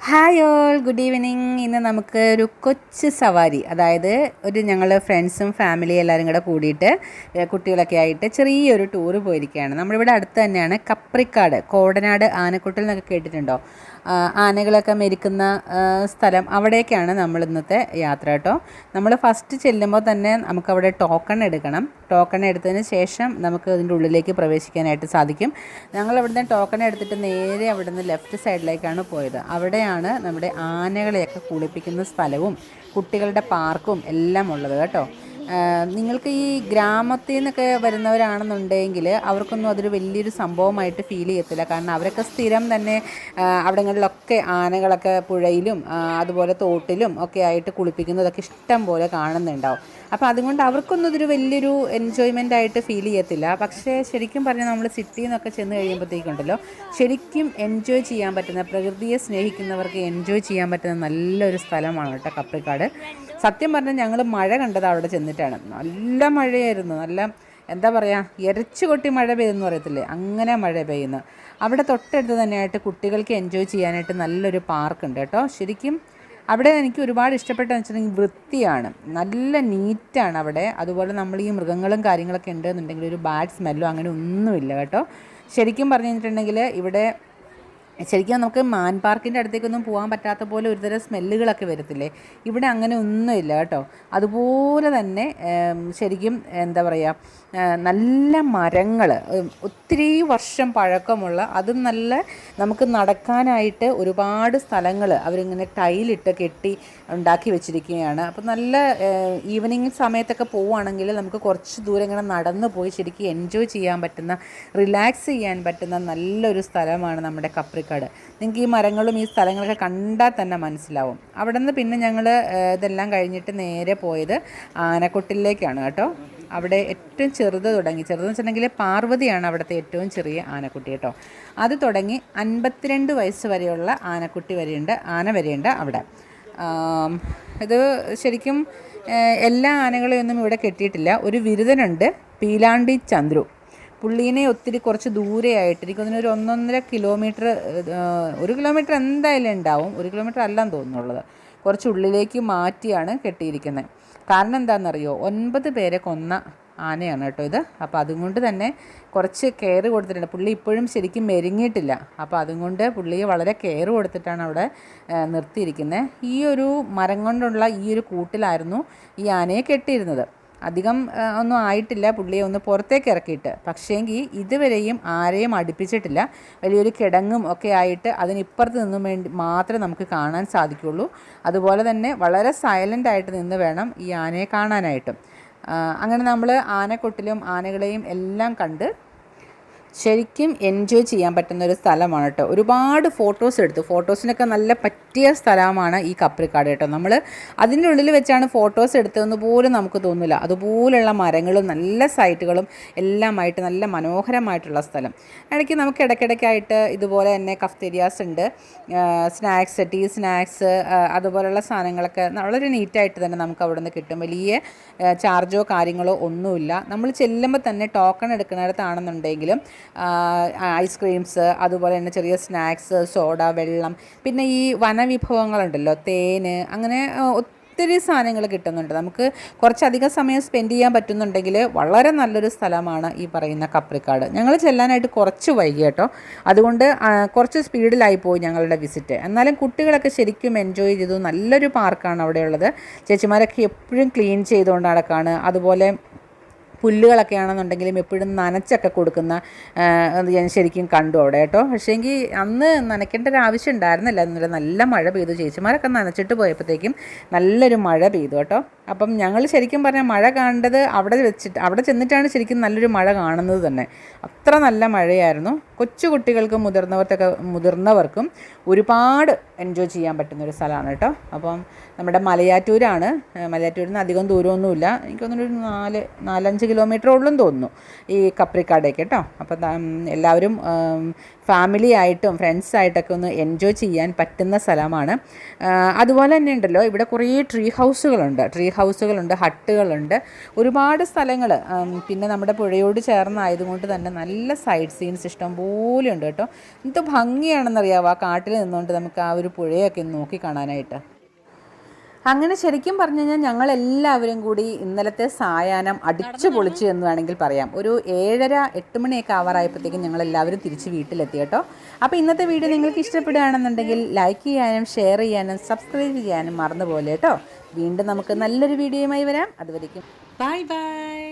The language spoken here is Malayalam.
Hi all good evening. ഇന്ന് നമുക്ക് ഒരു കൊച്ച് സവാരി അതായത് ഒരു ഞങ്ങൾ ഫ്രണ്ട്സും ഫാമിലിയും എല്ലാവരും കൂടെ കൂടിയിട്ട് കുട്ടികളൊക്കെ ആയിട്ട് ചെറിയൊരു ടൂറ് പോയിരിക്കുകയാണ്. നമ്മളിവിടെ അടുത്ത് തന്നെയാണ് കപ്രിക്കാട് കോടനാട് ആനക്കുട്ടിൽ എന്നൊക്കെ കേട്ടിട്ടുണ്ടോ? ആനകളൊക്കെ മെരിക്കുന്ന സ്ഥലം അവിടേക്കാണ് നമ്മൾ ഇന്നത്തെ യാത്ര കേട്ടോ. നമ്മൾ ഫസ്റ്റ് ചെല്ലുമ്പോൾ തന്നെ നമുക്കവിടെ ടോക്കൺ എടുക്കണം. ടോക്കൺ എടുത്തതിന് ശേഷം നമുക്ക് അതിന്റെ ഉള്ളിലേക്ക് പ്രവേശിക്കാനായിട്ട് സാധിക്കും. ഞങ്ങൾ അവിടുന്ന് ടോക്കൺ എടുത്തിട്ട് നേരെ അവിടുന്ന് ലെഫ്റ്റ് സൈഡിലേക്കാണ് പോയത്. അവിടെയാണ് നമ്മുടെ ആനകളെയൊക്കെ കുളിപ്പിക്കുന്ന സ്ഥലവും കുട്ടികളുടെ പാർക്കും എല്ലാം ഉള്ളത് കേട്ടോ. നിങ്ങൾക്ക് ഈ ഗ്രാമത്തിൽ നിന്നൊക്കെ വരുന്നവരാണെന്നുണ്ടെങ്കിൽ അവർക്കൊന്നും അതൊരു വലിയൊരു സംഭവമായിട്ട് ഫീൽ ചെയ്യത്തില്ല. കാരണം അവരൊക്കെ സ്ഥിരം തന്നെ അവിടങ്ങളിലൊക്കെ ആനകളൊക്കെ പുഴയിലും അതുപോലെ തോട്ടിലും ഒക്കെ ആയിട്ട് കുളിപ്പിക്കുന്നതൊക്കെ ഇഷ്ടം പോലെ കാണുന്നുണ്ടാവും. അപ്പോൾ അതുകൊണ്ട് അവർക്കൊന്നും അതൊരു വലിയൊരു എൻജോയ്മെന്റ് ആയിട്ട് ഫീൽ ചെയ്യത്തില്ല. പക്ഷേ ശരിക്കും പറഞ്ഞാൽ നമ്മൾ സിറ്റിയിൽ നിന്നൊക്കെ ചെന്ന് കഴിയുമ്പോഴത്തേക്കുണ്ടല്ലോ ശരിക്കും എൻജോയ് ചെയ്യാൻ പറ്റുന്ന പ്രകൃതിയെ സ്നേഹിക്കുന്നവർക്ക് എൻജോയ് ചെയ്യാൻ പറ്റുന്ന നല്ലൊരു സ്ഥലമാണ് കേട്ടോ കപ്രിക്കാട്. സത്യം പറഞ്ഞാൽ ഞങ്ങൾ മഴ കണ്ടത് അവിടെ ചെന്നിട്ടാണ്. നല്ല മഴയായിരുന്നു. നല്ല എന്താ പറയുക ഇരച്ചുകൊട്ടി മഴ പെയ്യുന്നു പറയത്തില്ലേ? അങ്ങനെ മഴ പെയ്യുന്നു. അവിടെ തൊട്ടടുത്ത് തന്നെയായിട്ട് കുട്ടികൾക്ക് എൻജോയ് ചെയ്യാനായിട്ട് നല്ലൊരു പാർക്കുണ്ട് കേട്ടോ. ശരിക്കും അവിടെ എനിക്ക് ഒരുപാട് ഇഷ്ടപ്പെട്ടതെന്ന് വെച്ചിട്ടുണ്ടെങ്കിൽ വൃത്തിയാണ്. നല്ല നീറ്റാണ് അവിടെ. അതുപോലെ നമ്മൾ ഈ മൃഗങ്ങളും കാര്യങ്ങളൊക്കെ ഉണ്ട് എന്നുണ്ടെങ്കിൽ ഒരു ബാഡ് സ്മെല്ലോ അങ്ങനെ ഒന്നുമില്ല കേട്ടോ. ശരിക്കും പറഞ്ഞു കഴിഞ്ഞിട്ടുണ്ടെങ്കിൽ ഇവിടെ ശരിക്കും നമുക്ക് മാൻ പാർക്കിന്റെ അടുത്തേക്കൊന്നും പോകാൻ പറ്റാത്ത പോലെ ഒരുതരം സ്മെല്ലുകളൊക്കെ വരത്തില്ലേ? ഇവിടെ അങ്ങനെ ഒന്നുമില്ല കേട്ടോ. അതുപോലെ തന്നെ ശരിക്കും എന്താ പറയുക നല്ല മരങ്ങൾ ഒത്തിരി വർഷം പഴക്കമുള്ള അതും നല്ല നമുക്ക് നടക്കാനായിട്ട് ഒരുപാട് സ്ഥലങ്ങൾ അവരിങ്ങനെ ടൈലിട്ട് കെട്ടി ഉണ്ടാക്കി വെച്ചിരിക്കുകയാണ്. അപ്പോൾ നല്ല ഈവനിങ് സമയത്തൊക്കെ പോവുകയാണെങ്കിൽ നമുക്ക് കുറച്ച് ദൂരം ഇങ്ങനെ നടന്നു പോയി ശരിക്കും എൻജോയ് ചെയ്യാൻ പറ്റുന്ന റിലാക്സ് ചെയ്യാൻ പറ്റുന്ന നല്ലൊരു സ്ഥലമാണ് നമ്മുടെ കപ്രിക്കാട് നിങ്ങൾക്ക് ഈ മരങ്ങളും ഈ സ്ഥലങ്ങളൊക്കെ കണ്ടാൽ തന്നെ മനസ്സിലാവും. അവിടെ നിന്ന് പിന്നെ ഞങ്ങൾ ഇതെല്ലാം കഴിഞ്ഞിട്ട് നേരെ പോയത് ആനക്കൊട്ടിലേക്കാണ് കേട്ടോ. അവിടെ ഏറ്റവും ചെറുത് തുടങ്ങി. ചെറുതെന്ന് വെച്ചിട്ടുണ്ടെങ്കിൽ പാർവതിയാണ് അവിടുത്തെ ഏറ്റവും ചെറിയ ആനക്കുട്ടി കേട്ടോ. അത് തുടങ്ങി അൻപത്തിരണ്ട് വയസ്സ് വരെയുള്ള ആനക്കുട്ടി വരെയുണ്ട് ആന വരെയുണ്ട് അവിടെ. ഇത് ശരിക്കും എല്ലാ ആനകളെയൊന്നും ഇവിടെ കെട്ടിയിട്ടില്ല. ഒരു വിരുദനുണ്ട് പീലാണ്ടി ചന്ദ്രു. പുള്ളീനെ ഒത്തിരി കുറച്ച് ദൂരെയായിട്ട് തോന്നുന്നു ഒരു ഒന്നൊന്നര കിലോമീറ്റർ ഒരു കിലോമീറ്റർ എന്തായാലും ഉണ്ടാവും. ഒരു കിലോമീറ്റർ അല്ലാന്ന് തോന്നുന്നുള്ളത്. കുറച്ച് ഉള്ളിലേക്ക് മാറ്റിയാണ് കെട്ടിയിരിക്കുന്നത്. കാരണം എന്താണെന്നറിയോ? ഒൻപത് പേരെ കൊന്ന ആനയാണ് കേട്ടോ ഇത്. അപ്പോൾ അതുകൊണ്ട് തന്നെ കുറച്ച് കെയർ കൊടുത്തിട്ടുണ്ട്. പുള്ളി ഇപ്പോഴും ശരിക്കും മെരുങ്ങിയിട്ടില്ല. അപ്പോൾ അതുകൊണ്ട് പുള്ളിയെ വളരെ കെയർ കൊടുത്തിട്ടാണ് അവിടെ നിർത്തിയിരിക്കുന്നത്. ഈ ഒരു മരം കൊണ്ടുള്ള ഈ ഒരു കൂട്ടിലായിരുന്നു ഈ ആനയെ കെട്ടിയിരുന്നത്. അധികം ഒന്നും ആയിട്ടില്ല. പുള്ളിയെ ഒന്ന് പുറത്തേക്ക് ഇറക്കിയിട്ട്. പക്ഷേങ്കിൽ ഇതുവരെയും ആരെയും അടുപ്പിച്ചിട്ടില്ല. വലിയൊരു കിടങ്ങും ഒക്കെ ആയിട്ട് അതിനിപ്പുറത്ത് നിന്നും വേണ്ടി മാത്രമേ നമുക്ക് കാണാൻ സാധിക്കുള്ളൂ. അതുപോലെ തന്നെ വളരെ സൈലന്റ് ആയിട്ട് നിന്ന് വേണം ഈ ആനയെ കാണാനായിട്ടും. അങ്ങനെ നമ്മൾ ആനക്കൊട്ടിലും ആനകളെയും എല്ലാം കണ്ട് ശരിക്കും എൻജോയ് ചെയ്യാൻ പറ്റുന്ന ഒരു സ്ഥലമാണ് കേട്ടോ. ഒരുപാട് ഫോട്ടോസ് എടുത്തു. ഫോട്ടോസിനൊക്കെ നല്ല പറ്റിയ സ്ഥലമാണ് ഈ കപ്രിക്കാട് കേട്ടോ. നമ്മൾ അതിന്റെ ഉള്ളിൽ വെച്ചാണ് ഫോട്ടോസ് എടുത്തതെന്ന് പോലും നമുക്ക് തോന്നില്ല അതുപോലുള്ള മരങ്ങളും നല്ല സൈറ്റുകളും എല്ലാമായിട്ട് നല്ല മനോഹരമായിട്ടുള്ള സ്ഥലം. ഇടയ്ക്ക് നമുക്ക് ഇടയ്ക്കിടയ്ക്കായിട്ട് ഇതുപോലെ തന്നെ കഫ്തേരിയാസ് ഉണ്ട്. സ്നാക്സ് ടീ സ്നാക്സ് അതുപോലുള്ള സാധനങ്ങളൊക്കെ വളരെ നീറ്റായിട്ട് തന്നെ നമുക്ക് അവിടെ നിന്ന് കിട്ടും. വലിയ ചാർജോ കാര്യങ്ങളോ ഒന്നുമില്ല. നമ്മൾ ചെല്ലുമ്പോൾ തന്നെ ടോക്കൺ എടുക്കുന്നിടത്താണെന്നുണ്ടെങ്കിലും ഐസ്ക്രീംസ് അതുപോലെ തന്നെ ചെറിയ സ്നാക്സ് സോഡ വെള്ളം പിന്നെ ഈ വനവിഭവങ്ങളുണ്ടല്ലോ തേന് അങ്ങനെ ഒത്തിരി സാധനങ്ങൾ കിട്ടുന്നുണ്ട്. നമുക്ക് കുറച്ചധികം സമയം സ്പെൻഡ് ചെയ്യാൻ പറ്റുന്നുണ്ടെങ്കിൽ വളരെ നല്ലൊരു സ്ഥലമാണ് ഈ പറയുന്ന കപ്രിക്കാട്. ഞങ്ങൾ ചെല്ലാനായിട്ട് കുറച്ച് വൈകി കേട്ടോ. അതുകൊണ്ട് കുറച്ച് സ്പീഡിലായി പോയി ഞങ്ങളുടെ വിസിറ്റ് എന്നാലും കുട്ടികളൊക്കെ ശരിക്കും എൻജോയ് ചെയ്തു. നല്ലൊരു പാർക്കാണ് അവിടെയുള്ളത്. ചേച്ചിമാരൊക്കെ എപ്പോഴും ക്ലീൻ ചെയ്തുകൊണ്ട് നടക്കാണ്. അതുപോലെ പുല്ലുകളൊക്കെ ആണെന്നുണ്ടെങ്കിലും എപ്പോഴും നനച്ചൊക്കെ കൊടുക്കുന്ന ഞാൻ ശരിക്കും കണ്ടു അവിടെ കേട്ടോ. പക്ഷേങ്കിൽ അന്ന് നനയ്ക്കേണ്ട ഒരു ആവശ്യം ഉണ്ടായിരുന്നില്ല. എന്നുള്ള നല്ല മഴ പെയ്തു. ചേച്ചിമാരൊക്കെ നനച്ചിട്ട് പോയപ്പോഴത്തേക്കും നല്ലൊരു മഴ പെയ്തു കേട്ടോ. അപ്പം ഞങ്ങൾ ശരിക്കും പറഞ്ഞാൽ മഴ കണ്ടത് അവിടെ വെച്ചിട്ട് അവിടെ ചെന്നിട്ടാണ് ശരിക്കും നല്ലൊരു മഴ കാണുന്നത് തന്നെ. അത്ര നല്ല മഴയായിരുന്നു. കൊച്ചു കുട്ടികൾക്കും മുതിർന്നവർക്കൊക്കെ മുതിർന്നവർക്കും ഒരുപാട് എൻജോയ് ചെയ്യാൻ പറ്റുന്ന ഒരു സ്ഥലമാണ് കേട്ടോ. അപ്പം നമ്മുടെ മലയാറ്റൂരാണ്. മലയാറ്റൂരിൽ നിന്ന് അധികം ദൂരമൊന്നുമില്ല. എനിക്ക് തോന്നുന്നു ഒരു നാല് നാലഞ്ച് കിലോമീറ്റർ ഉള്ളെന്ന് തോന്നുന്നു ഈ കപ്രിക്കാടേക്ക് കേട്ടോ. അപ്പോൾ എല്ലാവരും ഫാമിലി ആയിട്ടും ഫ്രണ്ട്സായിട്ടൊക്കെ ഒന്ന് എൻജോയ് ചെയ്യാൻ പറ്റുന്ന സ്ഥലമാണ്. അതുപോലെ തന്നെ ഉണ്ടല്ലോ ഇവിടെ കുറേ ട്രീ ഹൗസുകളുണ്ട് ട്രീ ഹൗസുകളുണ്ട് ഹട്ടുകളുണ്ട് ഒരുപാട് സ്ഥലങ്ങൾ പിന്നെ നമ്മുടെ പുഴയോട് ചേർന്നായതുകൊണ്ട് തന്നെ നല്ല സൈഡ് സീൻസ് ഇഷ്ടം പോലെ ഉണ്ട് കേട്ടോ. എന്ത് ഭംഗിയാണെന്നറിയാവോ? ആ കാട്ടിൽ നിന്നുകൊണ്ട് നമുക്ക് ആ ഒരു പുഴയൊക്കെ നോക്കി കാണാനായിട്ട്. അങ്ങനെ ശരിക്കും പറഞ്ഞു കഴിഞ്ഞാൽ ഞങ്ങൾ എല്ലാവരും കൂടി ഇന്നലത്തെ സായാഹ്നം അടിച്ചു പൊളിച്ചു എന്ന് വേണമെങ്കിൽ പറയാം. ഒരു ഏഴര എട്ട് മണിയൊക്കെ ആവാറായപ്പോഴത്തേക്കും ഞങ്ങൾ എല്ലാവരും തിരിച്ച് വീട്ടിലെത്തി കേട്ടോ. അപ്പോൾ ഇന്നത്തെ വീഡിയോ നിങ്ങൾക്ക് ഇഷ്ടപ്പെടുകയാണെന്നുണ്ടെങ്കിൽ ലൈക്ക് ചെയ്യാനും ഷെയർ ചെയ്യാനും സബ്സ്ക്രൈബ് ചെയ്യാനും മറന്നു പോലെ കേട്ടോ. വീണ്ടും നമുക്ക് നല്ലൊരു വീഡിയോയുമായി വരാം. അതുവരേക്കും. Bye bye